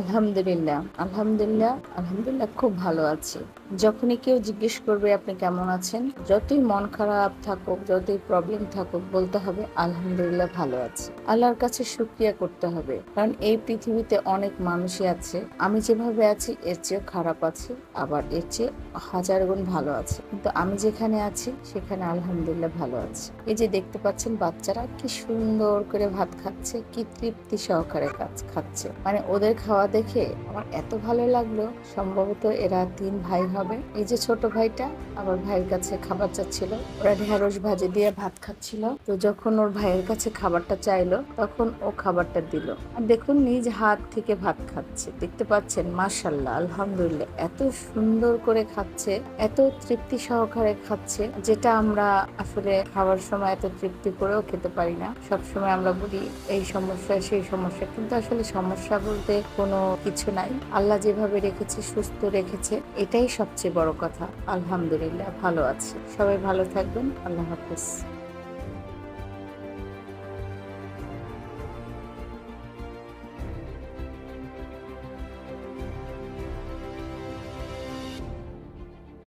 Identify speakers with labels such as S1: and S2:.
S1: আলহামদুলিল্লাহ আলহামদুলিল্লাহ আলহামদুলিল্লাহ খুব ভালো আছি। যখনই কেউ জিজ্ঞেস করবে আপনি কেমন আছেন, যতই মন খারাপ থাকুক, যতই প্রবলেম থাকুক, বলতে হবে আলহামদুলিল্লাহ ভালো আছি। আল্লাহর কাছে শুক্রিয়া করতে হবে, কারণ এই পৃথিবীতে অনেক মানুষই আছে, আমি যেভাবে আছি, এর চেয়েও খারাপ আছে, আবার এর চেয়ে হাজার গুণ ভালো আছে। কিন্তু আমি যেখানে আছি, সেখানে আলহামদুলিল্লাহ ভালো আছি। এই যে দেখতে পাচ্ছেন বাচ্চারা, কি সুন্দর করে ভাত খাচ্ছে, কি তৃপ্তি সহকারে কাজ খাচ্ছে। মানে ওদের খাওয়া দেখে আমার এত ভালো লাগল। সম্ভবত এরা তিন ভাই হবে। এই যে ছোট ভাইটা আবার ভাইয়ের কাছে খাবার চাচ্ছিল। ওরা ঢেঁড়স ভাজি দিয়ে ভাত খাচ্ছিল। তো যখন ওর ভাইয়ের কাছে খাবারটা চাইলো, তখন ও খাবারটা দিল। আর দেখুন, নিজ হাত থেকে ভাত খাচ্ছে। দেখতে পাচ্ছেন মার্শাল্লাহ আলহামদুলিল্লাহ, এত সুন্দর করে খাচ্ছে, এত তৃপ্তি সহকারে খাচ্ছে, যেটা আমরা আসলে খাওয়ার সময় এত তৃপ্তি করেও খেতে পারি না। সব সময় আমরা বলি, এই সমস্যা, সেই সমস্যা। কিন্তু আসলে সমস্যা বলতে কোনো কিছু নাই। আল্লাহ যেভাবে রেখেছে, সুস্থ রেখেছে, এটাই সবচেয়ে বড় কথা। আলহামদুলিল্লাহ, ভালো আছে। সবাই ভালো থাকবেন। আল্লাহ হাফিজ।